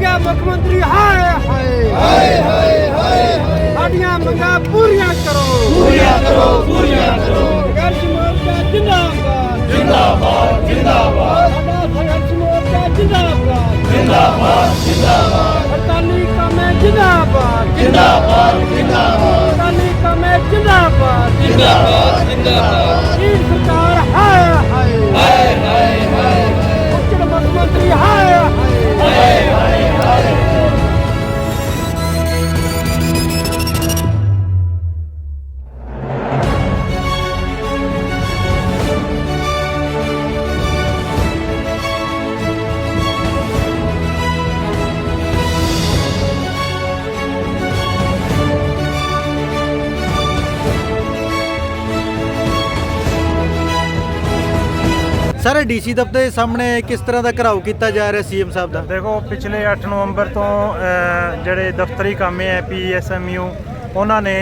ਗਿਆ ਮੁੱਖ ਮੰਤਰੀ ਹਾਏ ਹਾਏ। ਹਾਏ ਹਾਏ ਹਾਏ ਸਾਡੀਆਂ ਮੰਗਾਂ ਪੂਰੀਆਂ ਕਰੋ। ਪੂਰੀਆਂ ਕਰੋ ਪੂਰੀਆਂ ਕਰੋ। ਸੰਘਰਸ਼ ਮੋਰਚਾ ਜਿੰਦਾਬਾਦ। ਜਿੰਦਾਬਾਦ ਜਿੰਦਾਬਾਦ। ਸਾਡਾ ਸੰਘਰਸ਼ ਮੋਰਚਾ ਜਿੰਦਾਬਾਦ। ਜਿੰਦਾਬਾਦ ਜਿੰਦਾਬਾਦ। ਹੜਤਾਲੀ ਕਾਮੇ ਜਿੰਦਾਬਾਦ। ਜਿੰਦਾਬਾਦ ਜਿੰਦਾਬਾਦ। ਹੜਤਾਲੀ ਕਾਮੇ ਜਿੰਦਾਬਾਦ। ਜਿੰਦਾਬਾਦ ਜਿੰਦਾਬਾਦ। ਸਰ ਡੀਸੀ ਦਫ਼ਤਰ ਦੇ ਸਾਹਮਣੇ ਕਿਸ ਤਰ੍ਹਾਂ ਦਾ ਘਰਾਓ ਕੀਤਾ ਜਾ ਰਿਹਾ ਸੀਐਮ ਸਾਹਿਬ ਦਾ? ਦੇਖੋ ਪਿਛਲੇ 8 ਨਵੰਬਰ ਤੋਂ ਜਿਹੜੇ ਦਫ਼ਤਰੀ ਕਾਮੇ ਹੈ ਪੀਐਸਐਮਯੂ ਉਹਨਾਂ ਨੇ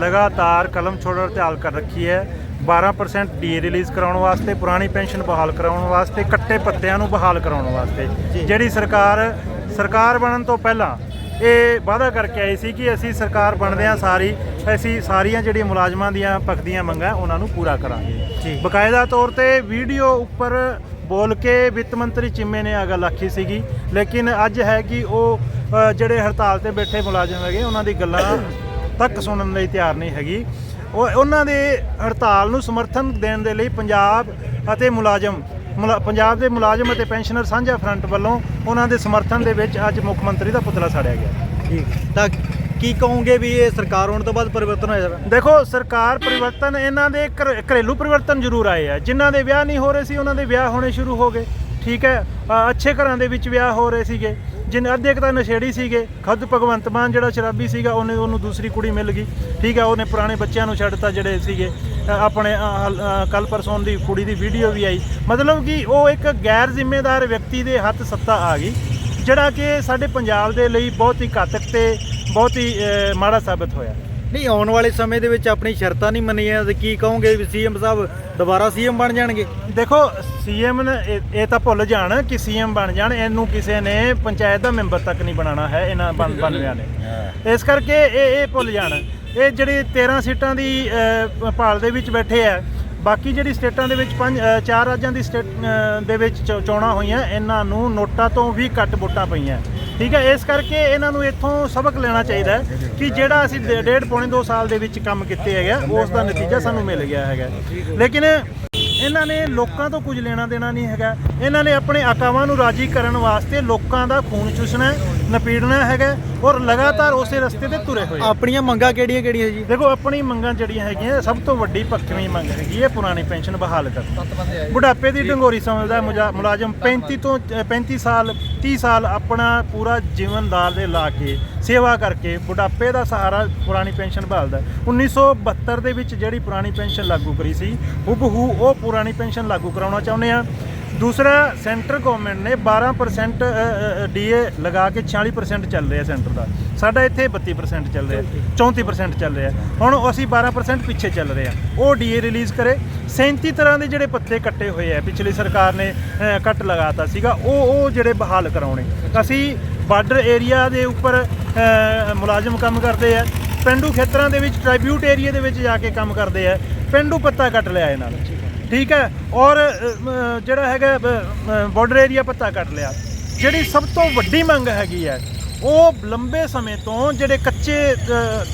ਲਗਾਤਾਰ ਕਲਮ ਛੋੜਨ ਹੜਤਾਲ ਕਰ ਰੱਖੀ ਹੈ। 12% ਡੀ ਰਿਲੀਜ਼ ਕਰਾਉਣ ਵਾਸਤੇ ਪੁਰਾਣੀ ਪੈਨਸ਼ਨ ਬਹਾਲ ਕਰਾਉਣ ਵਾਸਤੇ ਕੱਟੇ ਪੱਤਿਆਂ ਨੂੰ ਬਹਾਲ ਕਰਾਉਣ ਵਾਸਤੇ। ਜਿਹੜੀ ਸਰਕਾਰ ਸਰਕਾਰ ਬਣਨ ਤੋਂ ਪਹਿਲਾਂ ਇਹ ਵਾਅਦਾ ਕਰਕੇ ਆਈ ਸੀ ਕਿ ਅਸੀਂ ਸਰਕਾਰ ਬਣਦਿਆਂ ਸਾਰੀ ਅਸੀਂ ਸਾਰੀਆਂ ਜਿਹੜੀਆਂ ਮੁਲਾਜ਼ਮਾਂ ਦੀਆਂ ਪੱਕਦੀਆਂ ਮੰਗਾਂ ਉਹਨਾਂ ਨੂੰ ਪੂਰਾ ਕਰਾਂਗੇ ਜੀ। ਬਕਾਇਦਾ ਤੌਰ ਤੇ ਵੀਡੀਓ ਉੱਪਰ ਬੋਲ ਕੇ ਵਿੱਤ ਮੰਤਰੀ ਚਿੰਮੇ ਨੇ ਆ ਗੱਲ ਆਖੀ ਸੀਗੀ ਲੇਕਿਨ ਅੱਜ ਹੈ ਕਿ ਉਹ ਜਿਹੜੇ ਹੜਤਾਲ ਤੇ ਬੈਠੇ ਮੁਲਾਜ਼ਮ ਹੈਗੇ ਉਹਨਾਂ ਦੀ ਗੱਲਾਂ ਤੱਕ ਸੁਣਨ ਲਈ ਤਿਆਰ ਨਹੀਂ ਹੈਗੀ ਉਹ ਉਹਨਾਂ ਦੇ ਹੜਤਾਲ ਨੂੰ ਸਮਰਥਨ ਦੇਣ ਦੇ ਲਈ ਪੰਜਾਬ ਅਤੇ ਮੁਲਾਜ਼ਮ ਮੁਲਾ- ਪੰਜਾਬ ਦੇ ਮੁਲਾਜ਼ਮ ਅਤੇ ਪੈਨਸ਼ਨਰ ਸਾਂਝਾ ਫਰੰਟ ਵੱਲੋਂ ਉਹਨਾਂ ਦੇ ਸਮਰਥਨ ਦੇ ਵਿੱਚ ਅੱਜ ਮੁੱਖ ਮੰਤਰੀ ਦਾ ਪੁਤਲਾ ਸਾੜਿਆ ਗਿਆ। ਠੀਕ ਤਾਂ ਕੀ ਕਹੋਗੇ ਵੀ ਇਹ ਸਰਕਾਰ ਹੋਣ ਤੋਂ ਬਾਅਦ ਪਰਿਵਰਤਨ ਹੋਇਆ ਦੇਖੋ ਸਰਕਾਰ ਪਰਿਵਰਤਨ ਇਹਨਾਂ ਦੇ ਘਰ- ਘਰੇਲੂ ਪਰਿਵਰਤਨ ਜ਼ਰੂਰ ਆਏ ਆ। ਜਿਨ੍ਹਾਂ ਦੇ ਵਿਆਹ ਨਹੀਂ ਹੋ ਰਹੇ ਸੀ ਉਹਨਾਂ ਦੇ ਵਿਆਹ ਹੋਣੇ ਸ਼ੁਰੂ ਹੋ ਗਏ। ਠੀਕ ਹੈ ਅ, ਅੱਛੇ ਘਰਾਂ ਦੇ ਵਿੱਚ ਵਿਆਹ ਹੋ ਰਹੇ ਸੀਗੇ। ਜਿਨ ਅੱਧੇ ਕੁ ਤਾਂ ਨਸ਼ੇੜੀ ਸੀਗੇ। ਖੁਦ ਭਗਵੰਤ ਮਾਨ ਜਿਹੜਾ ਸ਼ਰਾਬੀ ਸੀਗਾ ਉਹਨੇ ਉਹਨੂੰ ਦੂਸਰੀ ਕੁੜੀ ਮਿਲ ਗਈ। ਠੀਕ ਹੈ ਉਹਨੇ ਪੁਰਾਣੇ ਬੱਚਿਆਂ ਨੂੰ ਛੱਡਤਾ ਜਿਹੜੇ ਸੀਗੇ। ਆਪਣੇ ਕੱਲ ਪਰਸੋਂ ਦੀ ਕੁੜੀ ਦੀ ਵੀਡੀਓ ਵੀ ਆਈ। ਮਤਲਬ ਕਿ ਉਹ ਇੱਕ ਗੈਰ ਜ਼ਿੰਮੇਦਾਰ ਵਿਅਕਤੀ ਦੇ ਹੱਥ ਸੱਤਾ ਆ ਗਈ ਜਿਹੜਾ ਕਿ ਸਾਡੇ ਪੰਜਾਬ ਦੇ ਲਈ ਬਹੁਤ ਹੀ ਘਾਤਕ ਤੇ ਬਹੁਤ ਹੀ ਮਾੜਾ ਸਾਬਤ ਹੋਇਆ। ਨਹੀਂ ਆਉਣ ਵਾਲੇ ਸਮੇਂ ਦੇ ਵਿੱਚ ਆਪਣੀ ਸ਼ਰਤਾਂ ਨਹੀਂ ਮੰਨੀਆਂ ਤੇ ਕੀ ਕਹੋਗੇ ਵੀ ਸੀਐਮ ਸਾਹਿਬ ਦੁਬਾਰਾ ਸੀਐਮ ਬਣ ਜਾਣਗੇ? ਦੇਖੋ ਸੀਐਮ ਨੇ ਇਹ- ਤਾਂ ਭੁੱਲ ਜਾਣ ਕਿ ਸੀਐਮ ਬਣ ਜਾਣ ਇਹਨੂੰ ਕਿਸੇ ਨੇ ਪੰਚਾਇਤ ਦਾ ਮੈਂਬਰ ਤੱਕ ਨਹੀਂ ਬਣਾਉਣਾ ਹੈ ਇਹਨਾਂ ਬਣ ਬਣਵਿਆਂ ਨੇ। ਇਸ ਕਰਕੇ ਇਹ ਇਹ ਭੁੱਲ ਜਾਣ। ਇਹ ਜਿਹੜੇ 13 ਸੀਟਾਂ ਦੀ ਭਾਲ ਦੇ ਵਿੱਚ ਬੈਠੇ ਆ। ਬਾਕੀ ਜਿਹੜੀ ਸਟੇਟਾਂ ਦੇ ਵਿੱਚ ਪੰਜ ਚਾਰ ਰਾਜਾਂ ਦੀ ਸਟੇਟ ਦੇ ਵਿੱਚ ਚੋਣਾਂ ਹੋਈਆਂ, ਇਹਨਾਂ ਨੂੰ ਨੋਟਾਂ ਤੋਂ ਵੀ ਘੱਟ ਵੋਟਾਂ ਪਈਆਂ। ਠੀਕ ਹੈ, ਇਸ ਕਰਕੇ ਇਹਨਾਂ ਨੂੰ ਇੱਥੋਂ ਸਬਕ ਲੈਣਾ ਚਾਹੀਦਾ ਹੈ ਕਿ ਜਿਹੜਾ ਅਸੀਂ ਡੇਢ ਪੌਣੇ 2 ਸਾਲ ਦੇ ਵਿੱਚ ਕੰਮ ਕੀਤੇ ਹੈਗੇ ਉਸ ਦਾ ਨਤੀਜਾ ਸਾਨੂੰ ਮਿਲ ਗਿਆ ਹੈਗਾ। ਲੇਕਿਨ ਇਹਨਾਂ ਨੇ ਲੋਕਾਂ ਤੋਂ ਕੁਝ ਲੈਣਾ ਦੇਣਾ ਨਹੀਂ ਹੈਗਾ। ਇਹਨਾਂ ਨੇ ਆਪਣੇ ਆਕਾਵਾਂ ਨੂੰ ਰਾਜੀ ਕਰਨ ਵਾਸਤੇ ਲੋਕਾਂ ਦਾ ਖੂਨ ਚੂਸਣਾ ਨਪੀੜਨਾ ਹੈਗਾ ਔਰ ਲਗਾਤਾਰ ਉਸੇ ਰਸਤੇ ਤੇ ਤੁਰੇ ਹੋਏ ਆ। ਆਪਣੀਆਂ ਮੰਗਾਂ ਕਿਹੜੀਆਂ ਕਿਹੜੀਆਂ ਜੀ? ਦੇਖੋ ਆਪਣੀ ਮੰਗਾਂ ਜਿਹੜੀਆਂ ਹੈਗੀਆਂ ਸਭ ਤੋਂ ਵੱਡੀ ਪੱਕਵੀਂ ਮੰਗ ਹੈਗੀ ਹੈ ਪੁਰਾਣੀ ਪੈਨਸ਼ਨ ਬਹਾਲ ਕਰਨਾ ਬੁਢਾਪੇ ਦੀ ਢੰਗੋਰੀ ਸਮਝਦਾ ਹੈ ਮੁਜਾ- ਮੁਲਾਜ਼ਮ 35 ਤੋਂ ਅ, 35 ਸਾਲ 30 ਸਾਲ ਆਪਣਾ ਪੂਰਾ ਜੀਵਨ ਦਾਲ ਦੇ ਲਾ ਕੇ ਸੇਵਾ ਕਰਕੇ ਬੁਢਾਪੇ ਦਾ ਸਹਾਰਾ ਪੁਰਾਣੀ ਪੈਨਸ਼ਨ ਬਹਾਲਦਾ ਹੈ। 1972 ਦੇ ਵਿੱਚ ਜਿਹੜੀ ਪੁਰਾਣੀ ਪੈਨਸ਼ਨ ਲਾਗੂ ਕਰੀ ਸੀ ਹੁਬਹੂ ਉਹ ਪੁਰਾਣੀ ਪੈਨਸ਼ਨ ਲਾਗੂ ਕਰਾਉਣਾ ਚਾਹੁੰਦੇ ਆ। ਦੂਸਰਾ ਸੈਂਟਰ ਗਵਰਨਮੈਂਟ ਨੇ 12% ਡੀਏ ਲਗਾ ਕੇ 46% ਚੱਲ ਰਿਹਾ ਸੈਂਟਰ ਦਾ। ਸਾਡਾ ਇੱਥੇ 32% ਚੱਲ ਰਿਹਾ 34% ਚੱਲ ਰਿਹਾ। ਹੁਣ ਅਸੀਂ 12% ਪਿੱਛੇ ਚੱਲ ਰਹੇ ਆ ਉਹ ਡੀਏ ਰਿਲੀਜ਼ ਕਰੇ। 37 ਤਰ੍ਹਾਂ ਦੇ ਜਿਹੜੇ ਪੱਤੇ ਕੱਟੇ ਹੋਏ ਆ ਪਿਛਲੀ ਸਰਕਾਰ ਨੇ ਅ, ਕੱਟ ਲਗਾਤਾ ਸੀਗਾ ਉਹ ਉਹ ਜਿਹੜੇ ਬਹਾਲ ਕਰਾਉਣੇ। ਅਸੀਂ ਬਾਰਡਰ ਏਰੀਆ ਦੇ ਉੱਪਰ ਮੁਲਾਜ਼ਮ ਕੰਮ ਕਰਦੇ ਆ। ਪਿੰਡੂ ਖੇਤਰਾਂ ਦੇ ਵਿੱਚ ਟ੍ਰਾਈਬਿਊਟ ਏਰੀਆ ਦੇ ਵਿੱਚ ਜਾ ਕੇ ਕੰਮ ਕਰਦੇ ਆ। ਪਿੰਡੂ ਪੱਤਾ ਕੱਟ ਲਿਆ ਇਹਨਾਂ ਨੇ। ਠੀਕ ਹੈ? ਔਰ ਜਿਹੜਾ ਹੈਗਾ ਬਾਰਡਰ ਏਰੀਆ ਪੱਤਾ ਕੱਟ ਲਿਆ। ਜਿਹੜੀ ਸਭ ਤੋਂ ਵੱਡੀ ਮੰਗ ਹੈਗੀ ਹੈ, ਉਹ ਲੰਬੇ ਸਮੇਂ ਤੋਂ ਜਿਹੜੇ ਕੱਚੇ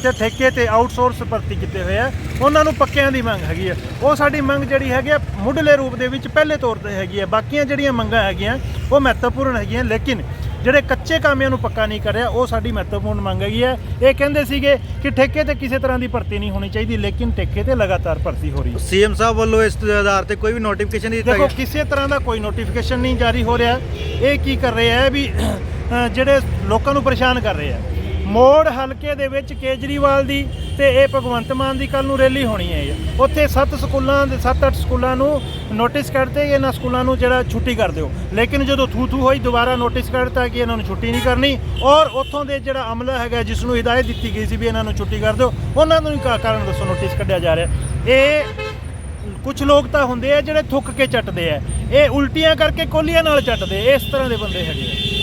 ਤੇ ਠੇਕੇ ਤੇ ਆਊਟਸੋਰਸ ਭਰਤੀ ਕੀਤੇ ਹੋਏ ਆ, ਉਹਨਾਂ ਨੂੰ ਪੱਕਿਆਂ ਦੀ ਮੰਗ ਹੈਗੀ ਹੈ ਉਹ ਸਾਡੀ ਮੰਗ ਜਿਹੜੀ ਹੈਗੀ ਆ, ਮੁੱਢਲੇ ਰੂਪ ਦੇ ਵਿੱਚ ਪਹਿਲੇ ਤੌਰ ਤੇ ਹੈਗੀ ਹੈ ਬਾਕੀਆਂ ਜਿਹੜੀਆਂ ਮੰਗਾਂ ਹੈਗੀਆਂ, ਉਹ ਮਹੱਤਵਪੂਰਨ ਹੈਗੀਆਂ, ਲੇਕਿਨ ਜਿਹੜੇ ਕੱਚੇ ਕਾਮਿਆਂ ਨੂੰ ਪੱਕਾ ਨਹੀਂ ਕਰ ਰਿਹਾ ਉਹ ਸਾਡੀ ਮਹੱਤਵਪੂਰਨ ਮੰਗ ਹੈਗੀ ਹੈ। ਇਹ ਕਹਿੰਦੇ ਸੀਗੇ ਕਿ ਠੇਕੇ ਤੇ ਕਿਸੇ ਤਰ੍ਹਾਂ ਦੀ ਭਰਤੀ ਨਹੀਂ ਹੋਣੀ ਚਾਹੀਦੀ ਲੇਕਿਨ ਠੇਕੇ ਤੇ ਲਗਾਤਾਰ ਭਰਤੀ ਹੋ ਰਹੀ ਹੈ। ਸੀਐਮ ਸਾਹਿਬ ਵੱਲੋਂ ਇਸ ਦੇ ਆਧਾਰ ਤੇ ਕੋਈ ਵੀ ਨੋਟੀਫਿਕੇਸ਼ਨ ਨਹੀਂ ਦਿੱਤਾ ਦੇਖੋ ਕਿਸੇ ਤਰ੍ਹਾਂ ਦਾ ਕੋਈ ਨੋਟੀਫਿਕੇਸ਼ਨ ਨਹੀਂ ਜਾਰੀ ਹੋ ਰਿਹਾ। ਇਹ ਕੀ ਕਰ ਰਹੇ ਆ ਵੀ ਜਿਹੜੇ ਲੋਕਾਂ ਨੂੰ ਪਰੇਸ਼ਾਨ ਕਰ ਰਹੇ ਆ ਮੋੜ ਹਲਕੇ ਦੇ ਵਿੱਚ ਕੇਜਰੀਵਾਲ ਦੀ ਤੇ ਇਹ ਭਗਵੰਤ ਮਾਨ ਦੀ ਕੱਲ ਨੂੰ ਰੈਲੀ ਹੋਣੀ ਹੈ ਉੱਥੇ ਸੱਤ ਸਕੂਲਾਂ ਦੇ 7-8 ਸਕੂਲਾਂ ਨੂੰ ਨੋਟਿਸ ਕੱਢਤੇ ਕਿ ਇਹਨਾਂ ਸਕੂਲਾਂ ਨੂੰ ਜਿਹੜਾ ਛੁੱਟੀ ਕਰ ਦਿਓ। ਲੇਕਿਨ ਜਦੋਂ ਥੂ ਥੂ ਹੋਈ, ਦੁਬਾਰਾ ਨੋਟਿਸ ਕੱਢਤਾ ਕਿ ਇਹਨਾਂ ਨੂੰ ਛੁੱਟੀ ਨਹੀਂ ਕਰਨੀ ਔਰ ਉੱਥੋਂ ਦੇ ਜਿਹੜਾ ਅਮਲਾ ਹੈਗਾ, ਜਿਸ ਨੂੰ ਹਦਾਇਤ ਦਿੱਤੀ ਗਈ ਸੀ ਵੀ ਇਹਨਾਂ ਨੂੰ ਛੁੱਟੀ ਕਰ ਦਿਓ, ਉਹਨਾਂ ਨੂੰ ਹੀ ਕਾ- ਕਾਰਨ ਦੱਸੋ ਨੋਟਿਸ ਕੱਢਿਆ ਜਾ ਰਿਹਾ। ਇਹ ਕੁਝ ਲੋਕ ਤਾਂ ਹੁੰਦੇ ਆ ਜਿਹੜੇ ਥੁੱਕ ਕੇ ਚੱਟਦੇ ਆ। ਇਹ ਉਲਟੀਆਂ ਕਰਕੇ ਕੋਲੀਆਂ ਨਾਲ ਚੱਟਦੇ ਇਸ ਤਰ੍ਹਾਂ ਦੇ ਬੰਦੇ ਹੈਗੇ ਆ।